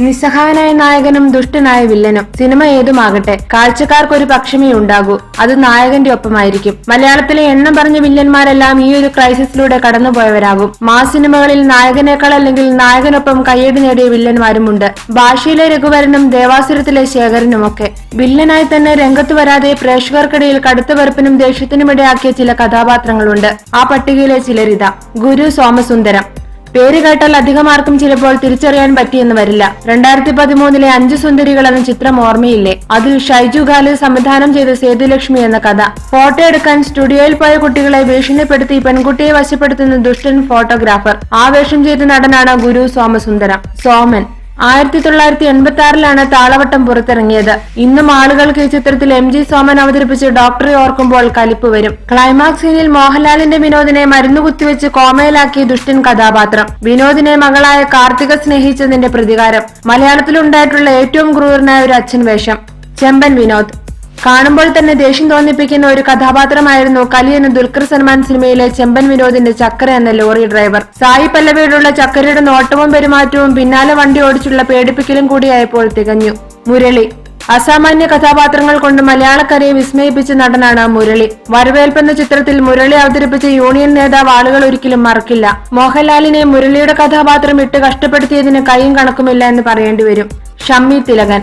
നിസ്സഹായനായ നായകനും ദുഷ്ടനായ വില്ലനും. സിനിമ ഏതുമാകട്ടെ കാഴ്ചക്കാർക്ക് ഒരു പക്ഷമേ ഉണ്ടാകൂ. അത് നായകന്റെ ഒപ്പമായിരിക്കും. മലയാളത്തിലെ എണ്ണം പറഞ്ഞ വില്ലന്മാരെല്ലാം ഈ ഒരു ക്രൈസിസിലൂടെ കടന്നുപോയവരാകും. മാ സിനിമകളിൽ നായകനേക്കാൾ അല്ലെങ്കിൽ നായകനൊപ്പം കയ്യടി നേടിയ വില്ലന്മാരുമുണ്ട്. ഭാഷയിലെ രഘുവരനും ദേവാസുരത്തിലെ ശേഖരനുമൊക്കെ. വില്ലനായി തന്നെ രംഗത്ത് വരാതെ പ്രേക്ഷകർക്കിടയിൽ കടുത്ത വെറുപ്പിനും ദേഷ്യത്തിനുമിടയാക്കിയ ചില കഥാപാത്രങ്ങളുണ്ട്. ആ പട്ടികയിലെ ചിലരിത. ഗുരു സോമസുന്ദരം. പേര് കേട്ടാൽ അധികമാർക്കും ചിലപ്പോൾ തിരിച്ചറിയാൻ പറ്റിയെന്ന് വരില്ല. രണ്ടായിരത്തി പതിമൂന്നിലെ അഞ്ചു സുന്ദരികൾ എന്ന ചിത്രം ഓർമ്മയില്ലേ? അതിൽ ഷൈജു ഖാലി സംവിധാനം ചെയ്ത സേതുലക്ഷ്മി എന്ന കഥ. ഫോട്ടോ എടുക്കാൻ സ്റ്റുഡിയോയിൽ പോയ കുട്ടികളെ ഭീഷണിപ്പെടുത്തി പെൺകുട്ടിയെ വശപ്പെടുത്തുന്ന ദുഷ്ടൻ ഫോട്ടോഗ്രാഫർ. ആ വേഷം ചെയ്ത നടനാണ് ഗുരു സോമസുന്ദരം. സോമൻ. ആയിരത്തി തൊള്ളായിരത്തി എൺപത്തി ആറിലാണ് താളവട്ടം പുറത്തിറങ്ങിയത്. ഇന്നും ആളുകൾക്ക് ഈ ചിത്രത്തിൽ എം ജി സോമൻ അവതരിപ്പിച്ച് ഡോക്ടറെ ഓർക്കുമ്പോൾ കലിപ്പ് വരും. ക്ലൈമാക്സ് സീനിൽ മോഹൻലാലിന്റെ വിനോദിനെ മരുന്ന് കുത്തിവെച്ച് കോമയിലാക്കി ദുഷ്ടൻ കഥാപാത്രം. വിനോദിനെ മകളായ കാർത്തിക സ്നേഹിച്ചതിന്റെ പ്രതികാരം. മലയാളത്തിലുണ്ടായിട്ടുള്ള ഏറ്റവും ക്രൂരനായ ഒരു അച്ഛൻ വേഷം. ചെമ്പൻ വിനോദ്. കാണുമ്പോൾ തന്നെ ദേഷ്യം തോന്നിപ്പിക്കുന്ന ഒരു കഥാപാത്രമായിരുന്നു കലി എന്ന ദുൽഖർ സൽമാൻ സിനിമയിലെ ചെമ്പൻ വിനോദിന്റെ ചക്കര എന്ന ലോറി ഡ്രൈവർ. സായി പല്ലവിയോടുള്ള ചക്കരയുടെ നോട്ടവും പെരുമാറ്റവും പിന്നാലെ വണ്ടി ഓടിച്ചുള്ള പേടിപ്പിക്കലും കൂടിയായപ്പോൾ തികഞ്ഞു. മുരളി. അസാമാന്യ കഥാപാത്രങ്ങൾ കൊണ്ട് മലയാളക്കരയെ വിസ്മയിപ്പിച്ച നടനാണ് മുരളി. വരവേൽപ്പ് എന്ന ചിത്രത്തിൽ മുരളി അവതരിപ്പിച്ച യൂണിയൻ നേതാവ് ആളുകൾ ഒരിക്കലും മറക്കില്ല. മോഹൻലാലിനെ മുരളിയുടെ കഥാപാത്രം ഇട്ട് കഷ്ടപ്പെടുത്തിയതിന് കൈയും കണക്കുമില്ല എന്ന് പറയേണ്ടി വരും. ഷമ്മി തിലകൻ.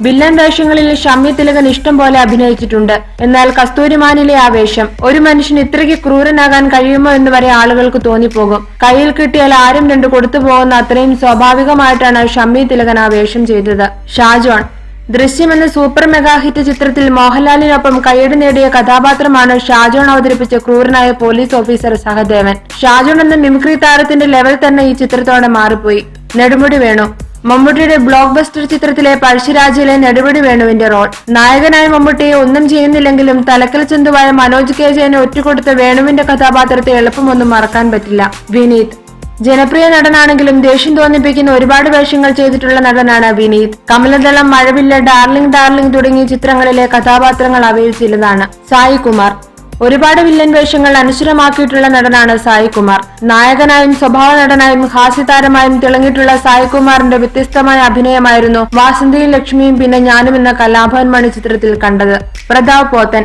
വില്ലൻ വേഷങ്ങളിൽ ഷമ്മി തിലകൻ ഇഷ്ടം പോലെ അഭിനയിച്ചിട്ടുണ്ട്. എന്നാൽ കസ്തൂരിമാനിലെ ആ വേഷം ഒരു മനുഷ്യൻ ഇത്രയ്ക്ക് ക്രൂരനാകാൻ കഴിയുമോ എന്ന് വരെ ആളുകൾക്ക് തോന്നിപ്പോകും. കയ്യിൽ കിട്ടിയാൽ ആരും രണ്ടു കൊടുത്തു പോകുന്ന അത്രയും സ്വാഭാവികമായിട്ടാണ് ഷമ്മി തിലകൻ ആ വേഷം ചെയ്തത്. ഷാജോൺ. ദൃശ്യം എന്ന സൂപ്പർ മെഗാ ഹിറ്റ് ചിത്രത്തിൽ മോഹൻലാലിനൊപ്പം കയ്യടി നേടിയ കഥാപാത്രമാണ് ഷാജോൺ അവതരിപ്പിച്ച ക്രൂരനായ പോലീസ് ഓഫീസർ സഹദേവൻ. ഷാജോൺ എന്ന മിമിക്രി താരത്തിന്റെ ലെവൽ തന്നെ ഈ ചിത്രത്തോടെ മാറിപ്പോയി. നെടുമുടി വേണു. മമ്മൂട്ടിയുടെ ബ്ലോക്ക് ബസ്റ്റർ ചിത്രത്തിലെ പഴശ്ശിരാജയിലെ നെടുപടി വേണുവിന്റെ റോൾ നായകനായ മമ്മൂട്ടിയെ ഒന്നും ചെയ്യുന്നില്ലെങ്കിലും തലക്കൽ ചന്തുവായ മനോജ് കെ ജയനെ ഒറ്റുകൊടുത്ത വേണുവിന്റെ കഥാപാത്രത്തെ എളുപ്പമൊന്നും മറക്കാൻ പറ്റില്ല. വിനീത്. ജനപ്രിയ നടനാണെങ്കിലും ദേഷ്യം തോന്നിപ്പിക്കുന്ന ഒരുപാട് വേഷങ്ങൾ ചെയ്തിട്ടുള്ള നടനാണ് വിനീത്. കമലദളം മഴവില്ല ഡാർലിംഗ് ഡാർലിംഗ് തുടങ്ങിയ ചിത്രങ്ങളിലെ കഥാപാത്രങ്ങൾ അവയിൽ ചിലതാണ്. സായി കുമാർ ഒരുപാട് വില്ലൻ വേഷങ്ങൾ അനശ്വരമാക്കിയിട്ടുള്ള നടനാണ് സായി കുമാർ. നായകനായും സ്വഭാവ നടനായും ഹാസ്യതാരമായും തിളങ്ങിയിട്ടുള്ള സായി കുമാറിന്റെ വ്യത്യസ്തമായ അഭിനയമായിരുന്നു വാസന്തിയും ലക്ഷ്മിയും പിന്നെ ഞാനും എന്ന കലാഭവൻ മണി ചിത്രത്തിൽ കണ്ടത്. പ്രതാപ് പോത്തൻ.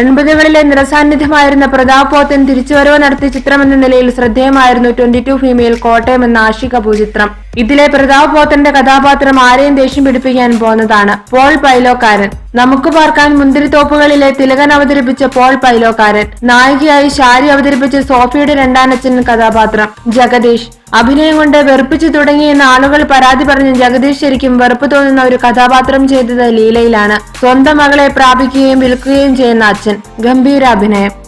എൺപതുകളിലെ നിരസാന്നിധ്യമായിരുന്ന പ്രതാപ് പോത്തൻ തിരിച്ചുവരവ് നടത്തിയ ചിത്രമെന്ന നിലയിൽ ശ്രദ്ധേയമായിരുന്നു ട്വന്റി ടു ഫീമെയിൽ കോട്ടയം എന്ന ആഷിക ചിത്രം ഇതിലെ പ്രതാപ് പോത്തന്റെ കഥാപാത്രം ആരെയും ദേഷ്യം പിടിപ്പിക്കാൻ പോന്നതാണ് പോൾ പൈലോക്കാരൻ. നമുക്ക് പാർക്കാൻ മുന്തിരിത്തോപ്പുകളിലെ തിലകൻ അവതരിപ്പിച്ച പോൾ പൈലോക്കാരൻ. നായികയായി ഷാരി അവതരിപ്പിച്ച സോഫിയുടെ രണ്ടാനച്ഛൻ കഥാപാത്രം. ജഗദീഷ്. അഭിനയം കൊണ്ട് വെറുപ്പിച്ചു തുടങ്ങിയെന്ന് ആളുകൾ പരാതി പറഞ്ഞ ജഗദീഷ് ശരിക്കും വെറുപ്പ് തോന്നുന്ന ഒരു കഥാപാത്രം ചെയ്തത് ലീലയിലാണ്. സ്വന്തം മകളെ പ്രാപിക്കുകയും വിൽക്കുകയും ചെയ്യുന്ന അച്ഛൻ. ഗംഭീര അഭിനയം.